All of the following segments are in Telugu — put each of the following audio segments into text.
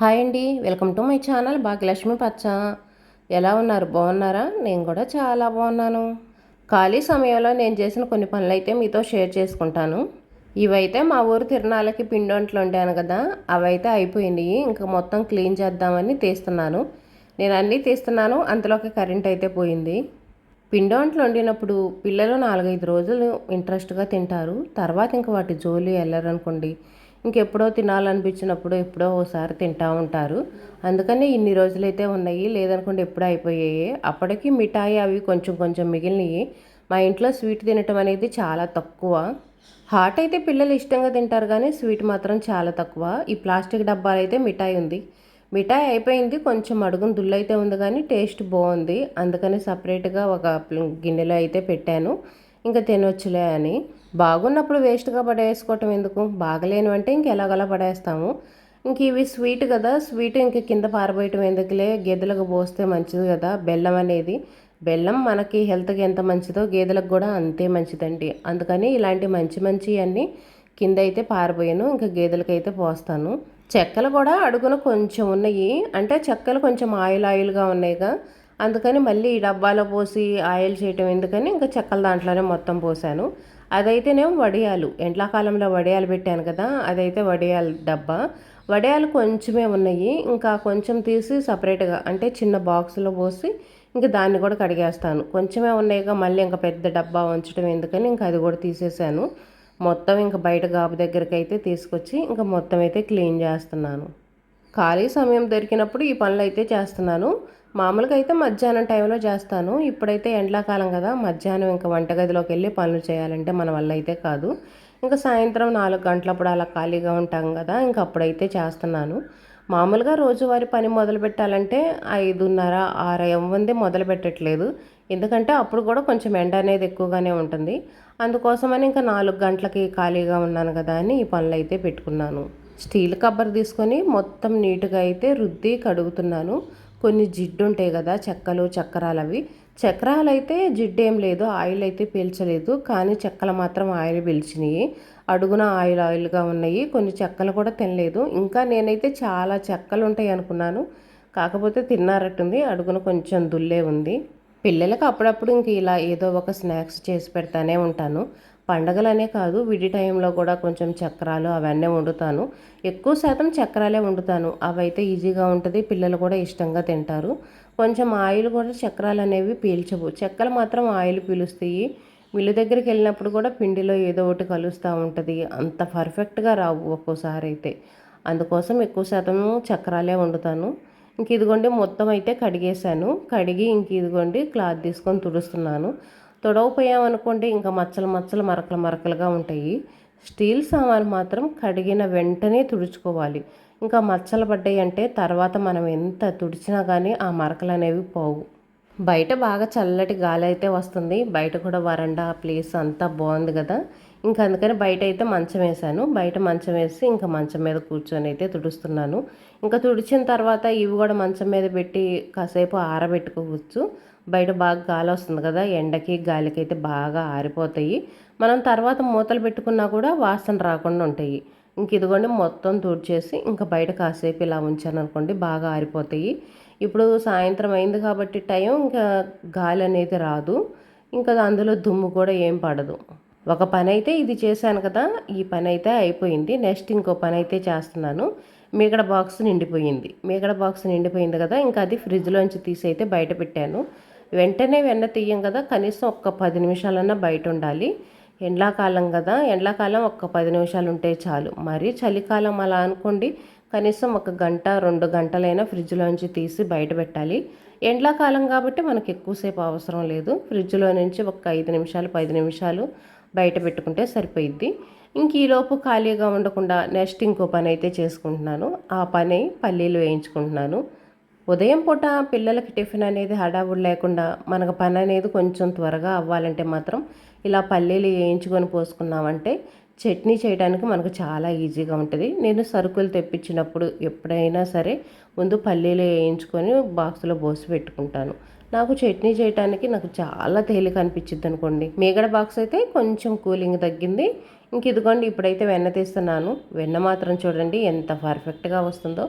హాయ్ అండి. Welcome to my channel Bhagyalakshmi పచ్చ. ఎలా ఉన్నారు? బాగున్నారా? నేను కూడా చాలా బాగున్నాను. ఖాళీ సమయంలో నేను చేసిన కొన్ని పనులు అయితే మీతో షేర్ చేసుకుంటాను. ఇవైతే మా ఊరు తిరణాలకి పిండి వంటలు వండాను కదా అవైతే అయిపోయినాయి ఇంకా మొత్తం క్లీన్ చేద్దామని తీస్తున్నాను. నేను అన్నీ తీస్తున్నాను అంతలోకి కరెంట్ అయితే పోయింది. పిండి వంటలు వండినప్పుడు పిల్లలు నాలుగైదు రోజులు ఇంట్రెస్ట్గా తింటారు. తర్వాత ఇంక వాటి జోలి వెళ్ళరనుకోండి. ఇంకెప్పుడో తినాలనిపించినప్పుడు ఎప్పుడో ఒకసారి తింటూ ఉంటారు. అందుకని ఇన్ని రోజులైతే ఉన్నాయి లేదనుకుంటే ఎప్పుడో అయిపోయాయి. అప్పటికి మిఠాయి అవి కొంచెం కొంచెం మిగిలినవి మా ఇంట్లో స్వీట్ తినటం అనేది చాలా తక్కువ. హాట్ అయితే పిల్లలు ఇష్టంగా తింటారు కానీ స్వీట్ మాత్రం చాలా తక్కువ. ఈ ప్లాస్టిక్ డబ్బాలు అయితే మిఠాయి ఉంది. మిఠాయి అయిపోయింది కొంచెం అడుగున దుల్లైతే ఉంది కానీ టేస్ట్ బాగుంది. అందుకని సపరేట్గా ఒక గిన్నెలో అయితే పెట్టాను. ఇంకా తినొచ్చులే అని. బాగున్నప్పుడు వేస్ట్గా పడేసుకోవటం ఎందుకు? బాగలేనివంటే ఇంక పడేస్తాము? ఇంక ఇవి స్వీట్ కదా స్వీట్ ఇంక కింద పారబోయటం ఎందుకులే? గేదెలకు పోస్తే మంచిది కదా బెల్లం అనేది. బెల్లం మనకి హెల్త్కి ఎంత మంచిదో గేదెలకు కూడా అంతే మంచిదండి. అందుకని ఇలాంటి మంచి మంచి అన్నీ కింద అయితే పారిపోయాను ఇంకా గేదెలకు అయితే పోస్తాను. చెక్కలు కూడా అడుగున కొంచెం ఉన్నాయి. అంటే చెక్కలు కొంచెం ఆయిల్ ఆయిల్గా ఉన్నాయిగా. అందుకని మళ్ళీ ఈ డబ్బాలో పోసి ఆయిల్ చేయటం ఎందుకని ఇంకా చెక్కల దాంట్లోనే మొత్తం పోసాను. అదైతేనేమో వడియాలు ఎండాకాలంలో వడియాలు పెట్టాను కదా అదైతే వడియాలు డబ్బా. వడియాలు కొంచెమే ఉన్నాయి ఇంకా కొంచెం తీసి సపరేట్గా అంటే చిన్న బాక్స్లో పోసి ఇంకా దాన్ని కూడా కడిగేస్తాను. కొంచెమే ఉన్నాయిగా మళ్ళీ ఇంకా పెద్ద డబ్బా ఉంచడం ఎందుకని ఇంకా అది కూడా తీసేసాను. మొత్తం ఇంకా బయట గాబు దగ్గరికి అయితే తీసుకొచ్చి ఇంకా మొత్తం అయితే క్లీన్ చేస్తున్నాను. ఖాళీ సమయం దొరికినప్పుడు ఈ పనులు అయితే చేస్తున్నాను. మామూలుగా అయితే మధ్యాహ్నం టైంలో చేస్తాను. ఇప్పుడైతే ఎండాకాలం కదా మధ్యాహ్నం ఇంకా వంటగదిలోకి వెళ్ళి పనులు చేయాలంటే మన వల్ల అయితే కాదు. ఇంకా సాయంత్రం నాలుగు గంటలప్పుడు అలా ఖాళీగా ఉంటాం కదా ఇంకా అప్పుడైతే చేస్తున్నాను. మామూలుగా రోజువారి పని మొదలు పెట్టాలంటే ఐదున్నర ఆరు ఎవ్వంది మొదలు పెట్టట్లేదు. ఎందుకంటే అప్పుడు కూడా కొంచెం ఎండ అనేది ఎక్కువగానే ఉంటుంది. అందుకోసమని ఇంకా నాలుగు గంటలకి ఖాళీగా ఉన్నాను కదా అని ఈ పనులు అయితే పెట్టుకున్నాను. స్టీల్ కబ్బర్ తీసుకొని మొత్తం నీట్గా అయితే రుద్ది కడుగుతున్నాను. కొన్ని జిడ్డు ఉంటాయి కదా చెక్కలు చక్రాలు అవి చక్రాలు అయితే జిడ్డు ఏం లేదు ఆయిల్ అయితే పీల్చలేదు కానీ చెక్కలు మాత్రం ఆయిల్ పీల్చినాయి. అడుగున ఆయిల్ ఆయిల్గా ఉన్నాయి కొన్ని చెక్కలు కూడా తినలేదు. ఇంకా నేనైతే చాలా చెక్కలు ఉంటాయి అనుకున్నాను. కాకపోతే తిన్నారట్టుంది అడుగున కొంచెం దుల్లే ఉంది. పిల్లలకు అప్పుడప్పుడు ఇంక ఇలా ఏదో ఒక స్నాక్స్ చేసి పెడతానే ఉంటాను. పండగలనే కాదు విడి టైంలో కూడా కొంచెం చక్రాలు అవన్నీ వండుతాను. ఎక్కువ శాతం చక్రాలే వండుతాను. అవైతే ఈజీగా ఉంటుంది పిల్లలు కూడా ఇష్టంగా తింటారు. కొంచెం ఆయిల్ కూడా చక్రాలు అనేవి పీల్చవు. చెక్కలు మాత్రం ఆయిల్ పీలుస్తాయి. మిల్లు దగ్గరికి వెళ్ళినప్పుడు కూడా పిండిలో ఏదో ఒకటి కలుస్తూ ఉంటుంది. అంత పర్ఫెక్ట్గా రావు ఒక్కోసారి అయితే. అందుకోసం ఎక్కువ శాతం చక్రాలే వండుతాను. ఇంక ఇదిగోండి మొత్తం అయితే కడిగేశాను. కడిగి ఇంక ఇదిగోండి క్లాత్ తీసుకొని తుడుస్తున్నాను. తొడవపోయామనుకోండి ఇంకా మచ్చలు మచ్చలు మరకలు మరకలుగా ఉంటాయి. స్టీల్ సామాను మాత్రం కడిగిన వెంటనే తుడుచుకోవాలి. ఇంకా మచ్చలు పడ్డాయి అంటే తర్వాత మనం ఎంత తుడిచినా కానీ ఆ మరకలు అనేవి పోవు. బయట బాగా చల్లటి గాలి అయితే వస్తుంది. బయట కూడా వరండా ప్లేస్ అంతా బాగుంది కదా. ఇంకా అందుకని బయట అయితే మంచం వేసాను బయట మంచం వేసి ఇంకా మంచం మీద కూర్చొని అయితే తుడుస్తున్నాను. ఇంకా తుడిచిన తర్వాత ఇవి కూడా మంచం మీద పెట్టి కాసేపు ఆరబెట్టుకోవచ్చు. బయట బాగా గాలి వస్తుంది కదా ఎండకి గాలికి అయితే బాగా ఆరిపోతాయి. మనం తర్వాత మూతలు పెట్టుకున్నా కూడా వాసన రాకుండా ఉంటాయి. ఇంక ఇదిగోండి మొత్తం తుడిచేసి ఇంకా బయట కాసేపు ఇలా ఉంచాను అనుకోండి బాగా ఆరిపోతాయి. ఇప్పుడు సాయంత్రం అయింది కాబట్టి టైం ఇంకా గాలి అనేది రాదు. ఇంకా అందులో దుమ్ము కూడా ఏం పడదు. ఒక పని అయితే ఇది చేశాను కదా ఈ పని అయితే అయిపోయింది. నెక్స్ట్ ఇంకో పని అయితే చేస్తున్నాను. మీగడ బాక్స్ నిండిపోయింది. మీగడ బాక్స్ నిండిపోయింది కదా ఇంకా అది ఫ్రిడ్జ్లోంచి తీసి అయితే బయట పెట్టాను. వెంటనే వెన్న తీయం కదా కనీసం ఒక్క పది నిమిషాలన్నా బయట ఉండాలి ఎండాకాలం కదా ఎండాకాలం ఒక్క పది నిమిషాలు ఉంటే చాలు. మరీ చలికాలం అలా అనుకోండి కనీసం ఒక గంట రెండు గంటలైనా ఫ్రిడ్జ్లోంచి తీసి బయట పెట్టాలి. ఎండాకాలం కాబట్టి మనకు ఎక్కువసేపు అవసరం లేదు. ఫ్రిడ్జ్లో నుంచి ఒక ఐదు నిమిషాలు పది నిమిషాలు బయట పెట్టుకుంటే సరిపోయిద్ది. ఇంక ఈలోపు ఖాళీగా ఉండకుండా నెక్స్ట్ ఇంకో పని అయితే చేసుకుంటున్నాను. ఆ పని పల్లీలు వేయించుకుంటున్నాను. ఉదయం పూట పిల్లలకి టిఫిన్ అనేది హడావుడి లేకుండా మనకు పని అనేది కొంచెం త్వరగా అవ్వాలంటే మాత్రం ఇలా పల్లీలు వేయించుకొని పోసుకున్నామంటే చట్నీ చేయడానికి మనకు చాలా ఈజీగా ఉంటుంది. నేను సరుకులు తెప్పించినప్పుడు ఎప్పుడైనా సరే ముందు పల్లీలు వేయించుకొని బాక్స్లో పోసి పెట్టుకుంటాను. నాకు చట్నీ చేయడానికి నాకు చాలా తేలిక అనిపించింది అనుకోండి. మీగడ బాక్స్ అయితే కొంచెం కూలింగ్ తగ్గింది. ఇంక ఇదిగోండి ఇప్పుడైతే వెన్న తీస్తున్నాను. వెన్న మాత్రం చూడండి ఎంత పర్ఫెక్ట్గా వస్తుందో.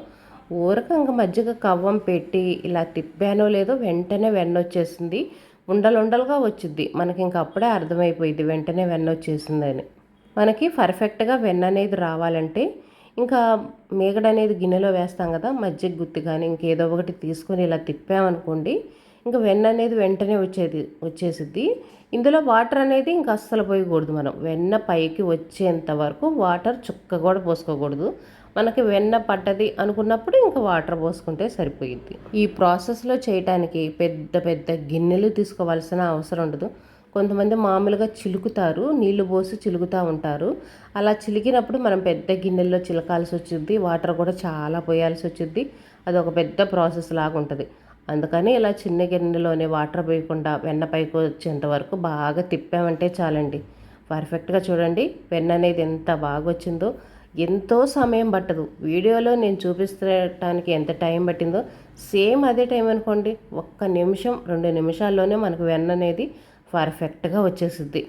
ఊరకంగా మజ్జిగ కవ్వం పెట్టి ఇలా తిప్పానో లేదో వెంటనే వెన్న వచ్చేసింది ఉండలుండలుగా వచ్చింది మనకి ఇంక అప్పుడే అర్థమైపోయింది వెంటనే వెన్న వచ్చేసిందని మనకి పర్ఫెక్ట్గా వెన్న అనేది రావాలంటే ఇంకా మేగడ అనేది గిన్నెలో వేస్తాం కదా మజ్జిగ గుత్తి కానీ ఇంకేదో ఒకటి తీసుకొని ఇలా తిప్పామనుకోండి ఇంకా వెన్న అనేది వెంటనే వచ్చేది వచ్చేసిద్ది. ఇందులో వాటర్ అనేది ఇంకా అస్సలు పోయకూడదు మనం. వెన్న పైకి వచ్చేంత వరకు వాటర్ చుక్క కూడా పోసుకోకూడదు. మనకి వెన్న పడ్డది అనుకున్నప్పుడు ఇంకా వాటర్ పోసుకుంటే సరిపోయిద్ది. ఈ ప్రాసెస్లో చేయటానికి పెద్ద పెద్ద గిన్నెలు తీసుకోవాల్సిన అవసరం ఉండదు. కొంతమంది మామూలుగా చిలుకుతారు నీళ్ళు పోసి చిలుకుతూ ఉంటారు. అలా చిలికినప్పుడు మనం పెద్ద గిన్నెల్లో చిలకాల్సి వచ్చింది వాటర్ కూడా చాలా పోయాల్సి వచ్చింది అది ఒక పెద్ద ప్రాసెస్ లాగా ఉంటుంది. అందుకని ఇలా చిన్న గిన్నెలోనే వాటర్ పోయకుండా వెన్న పైకి వచ్చేంత వరకు బాగా తిప్పామంటే చాలండి. పర్ఫెక్ట్గా చూడండి వెన్న అనేది ఎంత బాగా వచ్చిందో ఎంతో సమయం పట్టదు. వీడియోలో నేను చూపిస్తానికి ఎంత టైం పట్టిందో సేమ్ అదే టైం అనుకోండి. ఒక్క నిమిషం రెండు నిమిషాల్లోనే మనకు వెన్న అనేది పర్ఫెక్ట్గా వచ్చేసిద్ది.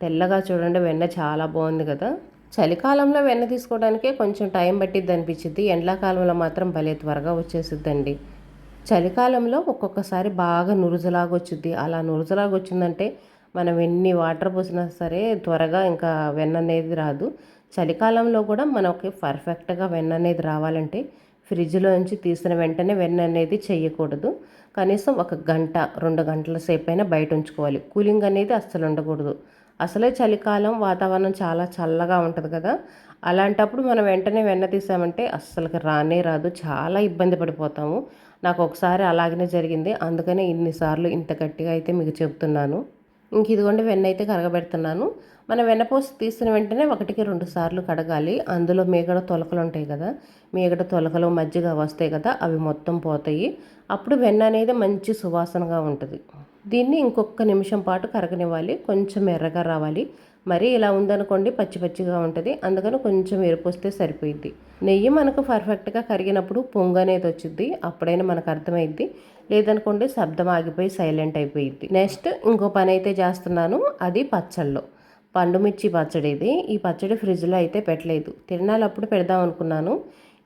తెల్లగా చూడండి వెన్న చాలా బాగుంది కదా. చలికాలంలో వెన్న తీసుకోవడానికే కొంచెం టైం పట్టిద్ది అనిపించింది ఎండాకాలంలో మాత్రం భలే త్వరగా వచ్చేసిద్దండి. చలికాలంలో ఒక్కొక్కసారి బాగా నురుజులాగా వచ్చింది అలా నురుజులాగా వచ్చిందంటే మనం ఎన్ని వాటర్ పోసినా సరే త్వరగా ఇంకా వెన్న అనేది రాదు. చలికాలంలో కూడా మనకి పర్ఫెక్ట్గా వెన్న అనేది రావాలంటే ఫ్రిడ్జ్లో నుంచి తీసిన వెంటనే వెన్న అనేది చేయకూడదు. కనీసం ఒక గంట రెండు గంటల సేపు అయినా బయట ఉంచుకోవాలి. కూలింగ్ అనేది అస్సలు ఉండకూడదు. అసలే చలికాలం వాతావరణం చాలా చల్లగా ఉంటుంది కదా. అలాంటప్పుడు మనం వెంటనే వెన్న తీసామంటే అస్సలకి రానే రాదు. చాలా ఇబ్బంది పడిపోతాము. నాకు ఒకసారి అలాగనే జరిగింది. అందుకనే ఇన్నిసార్లు ఇంత గట్టిగా అయితే మీకు చెప్తున్నాను. ఇంక ఇదిగోండి వెన్న అయితే కరగబెడుతున్నాను. మనం వెన్నపోసి తీసిన వెంటనే ఒకటికి రెండు సార్లు కడగాలి. అందులో మేగడ తొలకలు ఉంటాయి కదా మేగడ తొలకలు మజ్జిగ వస్తాయి కదా అవి మొత్తం పోతాయి. అప్పుడు వెన్న అనేది మంచి సువాసనగా ఉంటుంది. దీన్ని ఇంకొక నిమిషం పాటు కరగనివ్వాలి. కొంచెం ఎర్రగా రావాలి. మరీ ఇలా ఉందనుకోండి పచ్చి పచ్చిగా ఉంటుంది. అందుకని కొంచెం ఎరుపొస్తే సరిపోయిద్ది. నెయ్యి మనకు పర్ఫెక్ట్గా కరిగినప్పుడు పొంగు అనేది వచ్చింది అప్పుడైనా మనకు అర్థమైద్ది. లేదనుకోండి శబ్దం ఆగిపోయి సైలెంట్ అయిపోయిద్ది. నెక్స్ట్ ఇంకో పని అయితే చేస్తున్నాను. అది పచ్చళ్ళు. పండుమిర్చి పచ్చడి ఇది. ఈ పచ్చడి ఫ్రిడ్జ్లో అయితే పెట్టలేదు. తినాలప్పుడు పెడదాం అనుకున్నాను.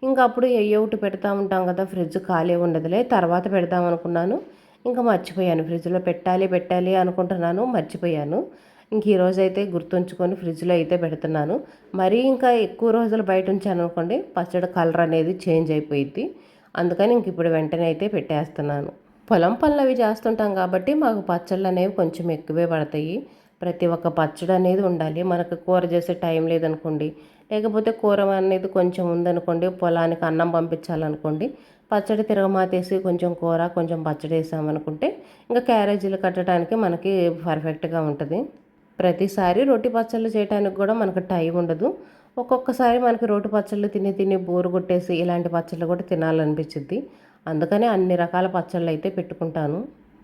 ఇంకా అప్పుడు ఏ ఒకటి పెడతా ఉంటాం కదా ఫ్రిడ్జ్ ఖాళీ ఉండదులే తర్వాత పెడదాం అనుకున్నాను. ఇంకా మర్చిపోయాను. ఫ్రిడ్జ్లో పెట్టాలి పెట్టాలి అనుకుంటున్నాను మర్చిపోయాను. ఇంక ఈరోజు అయితే గుర్తుంచుకొని ఫ్రిడ్జ్లో అయితే పెడుతున్నాను. మరీ ఇంకా ఎక్కువ రోజులు బయట ఉంచాను అనుకోండి పచ్చడి కలర్ అనేది చేంజ్ అయిపోయింది అందుకని ఇంక ఇప్పుడు వెంటనే అయితే పెట్టేస్తున్నాను. పొలం పనులు అవి చేస్తుంటాం కాబట్టి మాకు పచ్చళ్ళు అనేవి కొంచెం ఎక్కువే పడతాయి. ప్రతి ఒక్క పచ్చడి అనేది ఉండాలి. మనకు కూర చేసే టైం లేదనుకోండి. లేకపోతే కూర అనేది కొంచెం ఉందనుకోండి పొలానికి అన్నం పంపించాలనుకోండి పచ్చడి తిరగమాతేసి కొంచెం కూర కొంచెం పచ్చడి వేసామనుకుంటే ఇంకా క్యారేజీలు కట్టడానికి మనకి పర్ఫెక్ట్గా ఉంటుంది. ప్రతిసారి రొట్టి పచ్చళ్ళు చేయడానికి కూడా మనకు టైం ఉండదు. ఒక్కొక్కసారి మనకి రోటి పచ్చళ్ళు తిని తిని బోరు కొట్టేసి ఇలాంటి పచ్చళ్ళు కూడా తినాలనిపించింది అందుకనే అన్ని రకాల పచ్చళ్ళు అయితే పెట్టుకుంటాను.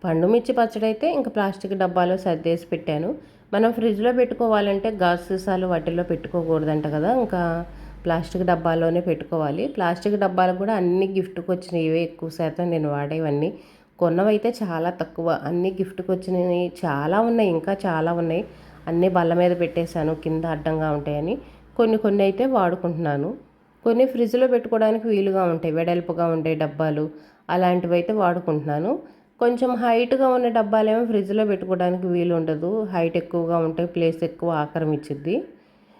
పండు మిర్చి పచ్చడి అయితే ఇంకా ప్లాస్టిక్ డబ్బాలో సర్దేసి పెట్టాను. మనం ఫ్రిడ్జ్లో పెట్టుకోవాలంటే గాజు సీసాలు వాటిల్లో పెట్టుకోకూడదంట కదా. ఇంకా ప్లాస్టిక్ డబ్బాలోనే పెట్టుకోవాలి. ప్లాస్టిక్ డబ్బాలు కూడా అన్ని గిఫ్ట్కి వచ్చినవి ఎక్కువ శాతం నేను వాడేవన్నీ. కొన్నవైతే చాలా తక్కువ. అన్ని గిఫ్ట్కి వచ్చినవి చాలా ఉన్నాయి. ఇంకా చాలా ఉన్నాయి. అన్నీ బల్ల మీద పెట్టేశాను. కింద అడ్డంగా ఉంటాయని. కొన్ని కొన్ని అయితే వాడుకుంటున్నాను. కొన్ని ఫ్రిడ్జ్లో పెట్టుకోవడానికి వీలుగా ఉంటాయి. వెడల్పుగా ఉండే డబ్బాలు అలాంటివి అయితే వాడుకుంటున్నాను. కొంచెం హైట్గా ఉన్న డబ్బాలేమో ఫ్రిడ్జ్లో పెట్టుకోవడానికి వీలు ఉండదు హైట్ ఎక్కువగా ఉంటే ప్లేస్ ఎక్కువ ఆక్రమించిద్ది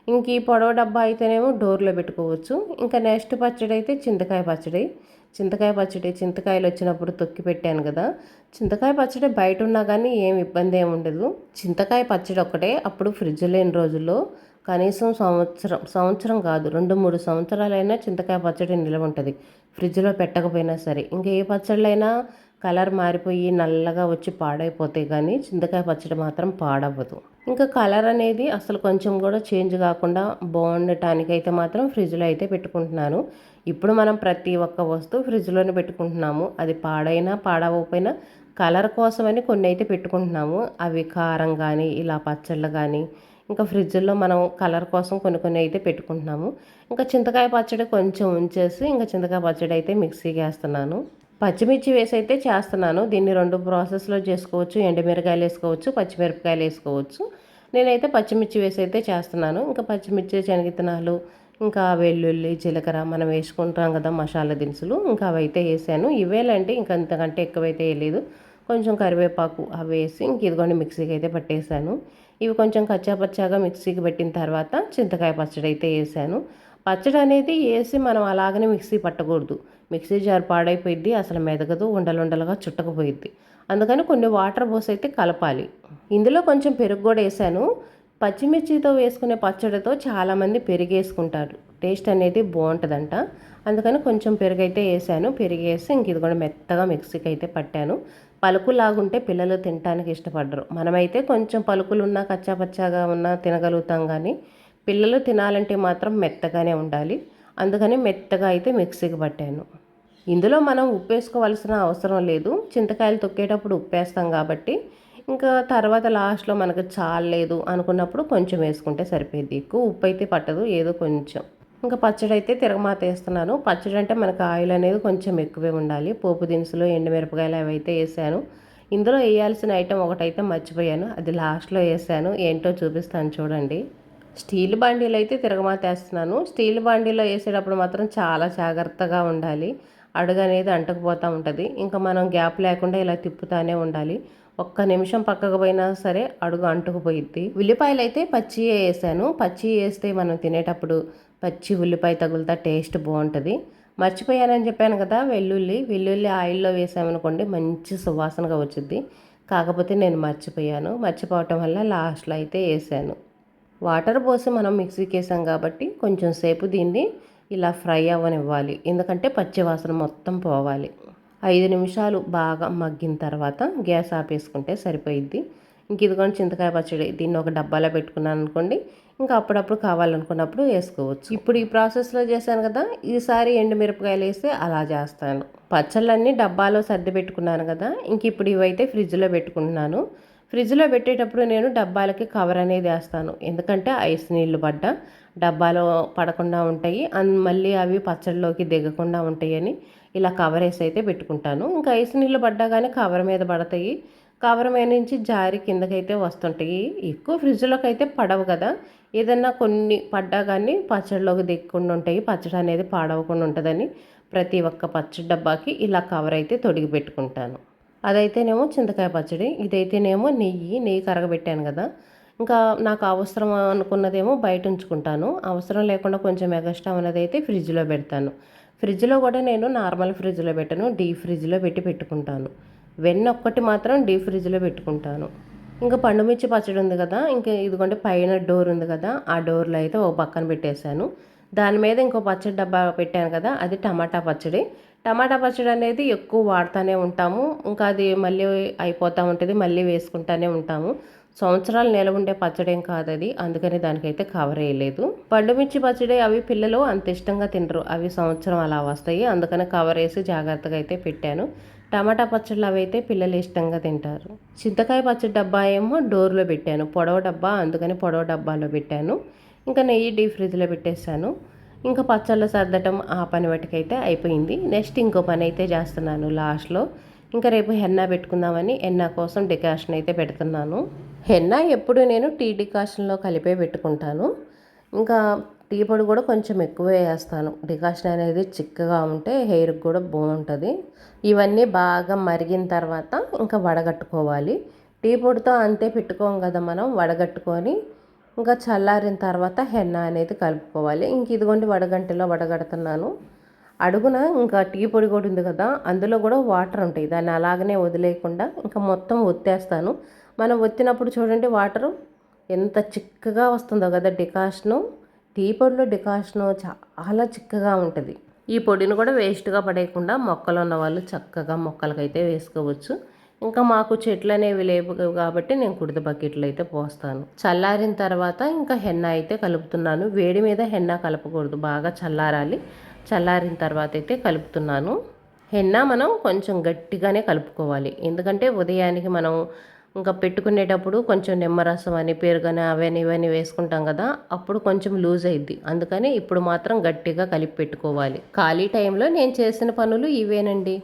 ఇంక ఈ పొడవ డబ్బా అయితేనేమో డోర్లో పెట్టుకోవచ్చు. ఇంకా నెక్స్ట్ పచ్చడి అయితే చింతకాయ పచ్చడి. చింతకాయ పచ్చడి చింతకాయలు వచ్చినప్పుడు తొక్కి పెట్టాను కదా. చింతకాయ పచ్చడి బయట ఉన్నా కానీ ఏం ఇబ్బంది ఏమి ఉండదు. చింతకాయ పచ్చడి ఒక్కటే అప్పుడు ఫ్రిడ్జ్ లేని రోజుల్లో కనీసం సంవత్సరం సంవత్సరం కాదు రెండు మూడు సంవత్సరాలైనా చింతకాయ పచ్చడి నిలవ ఉంటుంది. ఫ్రిడ్జ్లో పెట్టకపోయినా సరే. ఇంకా ఏ పచ్చళ్ళైనా కలర్ మారిపోయి నల్లగా వచ్చి పాడైపోతాయి కానీ చింతకాయ పచ్చడి మాత్రం పాడవ్వదు. ఇంకా కలర్ అనేది అసలు కొంచెం కూడా చేంజ్ కాకుండా బాగుండటానికి అయితే మాత్రం ఫ్రిడ్జ్లో అయితే పెట్టుకుంటున్నాను. ఇప్పుడు మనం ప్రతి ఒక్క వస్తువు ఫ్రిడ్జ్లోనే పెట్టుకుంటున్నాము. అది పాడైనా పాడవకపోయినా కలర్ కోసమని కొన్ని అయితే పెట్టుకుంటున్నాము. అవి కారం కానీ ఇలా పచ్చళ్ళు కానీ ఇంకా ఫ్రిడ్జ్లో మనం కలర్ కోసం కొన్ని కొన్ని అయితే పెట్టుకుంటున్నాము. ఇంకా చింతకాయ పచ్చడి కొంచెం ఉంచేసి ఇంకా చింతకాయ పచ్చడి అయితే మిక్సీకి వేస్తున్నాను పచ్చిమిర్చి వేసి అయితే చేస్తున్నాను. దీన్ని రెండు ప్రాసెస్లో చేసుకోవచ్చు. ఎండుమిరకాయలు వేసుకోవచ్చు పచ్చిమిరపకాయలు వేసుకోవచ్చు. నేనైతే పచ్చిమిర్చి వేసి అయితే చేస్తున్నాను. ఇంకా పచ్చిమిర్చి శనగిత్తనాలు ఇంకా వెల్లుల్లి జీలకర్ర మనం వేసుకుంటాం కదా మసాలా దినుసులు. ఇంకా అవైతే వేసాను. ఇవేలంటే ఇంకా అంతకంటే ఎక్కువైతే వేయలేదు. కొంచెం కరివేపాకు అవి వేసి ఇంక ఇదిగోండి మిక్సీకి అయితే పట్టేశాను ఇవి కొంచెం కచ్చాపచ్చాగా మిక్సీకి పెట్టిన తర్వాత చింతకాయ పచ్చడి అయితే వేసాను. పచ్చడి అనేది వేసి మనం అలాగనే మిక్సీ పట్టకూడదు. మిక్సీ జార్ పాడైపోయిద్ది అసలు మెదగదు ఉండలుండలుగా చుట్టకపోయిద్ది. అందుకని కొన్ని వాటర్ పోసి అయితే కలపాలి. ఇందులో కొంచెం పెరుగు కూడా వేసాను. పచ్చిమిర్చితో వేసుకునే పచ్చడితో చాలామంది పెరుగు వేసుకుంటారు టేస్ట్ అనేది బాగుంటుందంట. అందుకని కొంచెం పెరుగు అయితే వేసాను. పెరిగేసి ఇంక ఇది కూడా మెత్తగా మిక్సీకి అయితే పట్టాను. పలుకులాగుంటే పిల్లలు తినడానికి ఇష్టపడరు. మనమైతే కొంచెం పలుకులున్నా కచ్చాపచ్చాగా ఉన్నా తినగలుగుతాం కానీ పిల్లలు తినాలంటే మాత్రం మెత్తగానే ఉండాలి. అందుకని మెత్తగా అయితే మిక్సీకి పట్టాను. ఇందులో మనం ఉప్పు వేసుకోవాల్సిన అవసరం లేదు. చింతకాయలు తొక్కేటప్పుడు ఉప్పు వేస్తాం కాబట్టి ఇంకా తర్వాత లాస్ట్లో మనకు చాలలేదు అనుకున్నప్పుడు కొంచెం వేసుకుంటే సరిపోయింది. ఎక్కువ ఉప్పు అయితే పట్టదు ఏదో కొంచెం. ఇంకా పచ్చడి అయితే తిరగమాత వేస్తున్నాను పచ్చడి అంటే మనకు ఆయిల్ అనేది కొంచెం ఎక్కువే ఉండాలి. పోపు దినుసులు ఎండుమిరపకాయలు అవి అయితే వేసాను ఇందులో వేయాల్సిన ఐటెం ఒకటైతే మర్చిపోయాను. అది లాస్ట్లో వేసాను ఏంటో చూపిస్తాను చూడండి. స్టీల్ బాండీలు అయితే తిరగమాత వేస్తున్నాను స్టీల్ బాండీలో వేసేటప్పుడు మాత్రం చాలా జాగ్రత్తగా ఉండాలి. అడుగు అనేది అంటకపోతూ ఉంటుంది. ఇంకా మనం గ్యాప్ లేకుండా ఇలా తిప్పుతానే ఉండాలి. ఒక్క నిమిషం పక్కకు పోయినా సరే అడుగు అంటుకుపోయిద్ది. ఉల్లిపాయలు అయితే పచ్చి వేసాను పచ్చి వేస్తే మనం తినేటప్పుడు పచ్చి ఉల్లిపాయ తగులుతా టేస్ట్ బాగుంటుంది. మర్చిపోయానని చెప్పాను కదా వెల్లుల్లి. వెల్లుల్లి ఆయిల్లో వేసామనుకోండి మంచి సువాసనగా వచ్చింది కాకపోతే నేను మర్చిపోయాను. మర్చిపోవటం వల్ల లాస్ట్లో అయితే వేసాను. వాటర్ పోసి మనం మిక్సీకి వేసాం కాబట్టి కొంచెం సేపు దీన్ని ఇలా ఫ్రై అవ్వనివ్వాలి. ఎందుకంటే పచ్చి వాసన మొత్తం పోవాలి. ఐదు నిమిషాలు బాగా మగ్గిన తర్వాత గ్యాస్ ఆపేసుకుంటే సరిపోయిద్ది. ఇంక ఇదిగోండి చింతకాయ పచ్చడి. దీన్ని ఒక డబ్బాలో పెట్టుకున్నాను అనుకోండి ఇంకా అప్పుడప్పుడు కావాలనుకున్నప్పుడు వేసుకోవచ్చు. ఇప్పుడు ఈ ప్రాసెస్లో చేశాను కదా ఈసారి ఎండుమిరపకాయలు వేస్తే అలా చేస్తాను. పచ్చళ్ళన్నీ డబ్బాలో సర్ది పెట్టుకున్నాను కదా ఇంక ఇప్పుడు ఇవైతే ఫ్రిడ్జ్లో పెట్టుకుంటున్నాను. ఫ్రిడ్జ్లో పెట్టేటప్పుడు నేను డబ్బాలకి కవర్ అనేది వేస్తాను. ఎందుకంటే ఐస్ నీళ్ళు పడ్డ డబ్బాలో పడకుండా ఉంటాయి. అండ్ మళ్ళీ అవి పచ్చడిలోకి దిగకుండా ఉంటాయని ఇలా కవర్ వేసి అయితే పెట్టుకుంటాను. ఇంకా ఐస్ నీళ్ళు పడ్డా కానీ కవర్ మీద పడతాయి. కవర్ మీద నుంచి జారి కిందకైతే వస్తుంటాయి. ఎక్కువ ఫ్రిడ్జ్లోకి అయితే పడవు కదా ఏదన్నా కొన్ని పడ్డా కానీ పచ్చడిలోకి దిక్కుండా ఉంటాయి. పచ్చడి అనేది పాడవకుండా ఉంటుందని ప్రతి ఒక్క పచ్చడి డబ్బాకి ఇలా కవర్ అయితే తొడిగి పెట్టుకుంటాను. అదైతేనేమో చింతకాయ పచ్చడి ఇదైతేనేమో నెయ్యి. నెయ్యి కరగబెట్టాను కదా. ఇంకా నాకు అవసరం అనుకున్నదేమో బయట ఉంచుకుంటాను. అవసరం లేకుండా కొంచెం ఎగస్ట్రా ఉన్నది అయితే ఫ్రిడ్జ్లో పెడతాను. ఫ్రిడ్జ్లో కూడా నేను నార్మల్ ఫ్రిడ్జ్లో పెట్టను. డీప్ ఫ్రిడ్జ్లో పెట్టి పెట్టుకుంటాను. వెన్న ఒక్కటి మాత్రం డీప్ ఫ్రిడ్జ్లో పెట్టుకుంటాను. ఇంకా పండుమిర్చి పచ్చడి ఉంది కదా ఇంకా ఇదిగోండి పైన డోర్ ఉంది కదా ఆ డోర్లో అయితే ఒక పక్కన పెట్టేశాను. దాని మీద ఇంకో పచ్చడి డబ్బా పెట్టాను కదా అది టమాటా పచ్చడి. టమాటా పచ్చడి అనేది ఎక్కువ వాడుతూనే ఉంటాము ఇంకా అది మళ్ళీ అయిపోతూ ఉంటుంది మళ్ళీ వేసుకుంటూనే ఉంటాము. సంవత్సరాలు నిలవ ఉండే పచ్చడి ఏం కాదు అది అందుకని దానికైతే కవర్ వేయలేదు. పండుమిర్చి పచ్చడి అవి పిల్లలు అంత ఇష్టంగా తినరు అవి సంవత్సరం అలా వస్తాయి అందుకని కవర్ వేసి జాగ్రత్తగా అయితే పెట్టాను. టమాటా పచ్చళ్ళు అవి అయితే పిల్లలు ఇష్టంగా తింటారు. చింతకాయ పచ్చడి డబ్బా ఏమో డోర్లో పెట్టాను. పొడవ డబ్బా అందుకని పొడవ డబ్బాలో పెట్టాను. ఇంకా నెయ్యి డీప్ ఫ్రిడ్జ్లో పెట్టేశాను. ఇంకా పచ్చళ్ళు సర్దటం ఆ పని వాటికైతే అయిపోయింది. నెక్స్ట్ ఇంకో పని అయితే చేస్తున్నాను లాస్ట్లో. ఇంకా రేపు హెన్నా పెట్టుకుందామని హెన్నా కోసం డికాషన్ అయితే పెడుతున్నాను. హెన్నా ఎప్పుడు నేను టీ డికాషన్లో కలిపే పెట్టుకుంటాను. ఇంకా టీ పొడి కూడా కొంచెం ఎక్కువ వేస్తాను. డికాషన్ అనేది చిక్కగా ఉంటే హెయిర్కి కూడా బాగుంటుంది. ఇవన్నీ బాగా మరిగిన తర్వాత ఇంకా వడగట్టుకోవాలి. టీ పొడితో అంతే పెట్టుకోం కదా మనం వడగట్టుకొని ఇంకా చల్లారిన తర్వాత హెన్న అనేది కలుపుకోవాలి. ఇంక ఇదిగోండి వడగంటిలో వడగడుతున్నాను. అడుగున ఇంకా టీ పొడి కూడా ఉంది కదా అందులో కూడా వాటర్ ఉంటాయి. దాన్ని అలాగనే వదిలేయకుండా ఇంకా మొత్తం ఒత్తేస్తాను. మనం ఒత్తినప్పుడు చూడండి వాటరు ఎంత చిక్కగా వస్తుందో కదా డికాషను. టీ పొడిలో డికాషన్ చాలా చిక్కగా ఉంటుంది. ఈ పొడిని కూడా వేస్ట్గా పడేయకుండా మొక్కలు ఉన్న వాళ్ళు చక్కగా మొక్కలకైతే వేసుకోవచ్చు. ఇంకా మాకు చెట్లు అనేవి లేవు కాబట్టి నేను కుడిత బకెట్లు అయితే పోస్తాను. చల్లారిన తర్వాత ఇంకా హెన్న అయితే కలుపుతున్నాను. వేడి మీద హెన్న కలపకూడదు బాగా చల్లారాలి. చల్లారిన తర్వాత అయితే కలుపుతున్నాను. హెన్న మనం కొంచెం గట్టిగానే కలుపుకోవాలి. ఎందుకంటే ఉదయానికి మనం ఇంకా పెట్టుకునేటప్పుడు కొంచెం నిమ్మరసం అని పెరుగని అవని ఇవన్నీ వేసుకుంటాం కదా అప్పుడు కొంచెం లూజ్ అయింది అందుకని ఇప్పుడు మాత్రం గట్టిగా కలిపి పెట్టుకోవాలి. ఖాళీ టైంలో నేను చేసిన పనులు ఇవేనండి.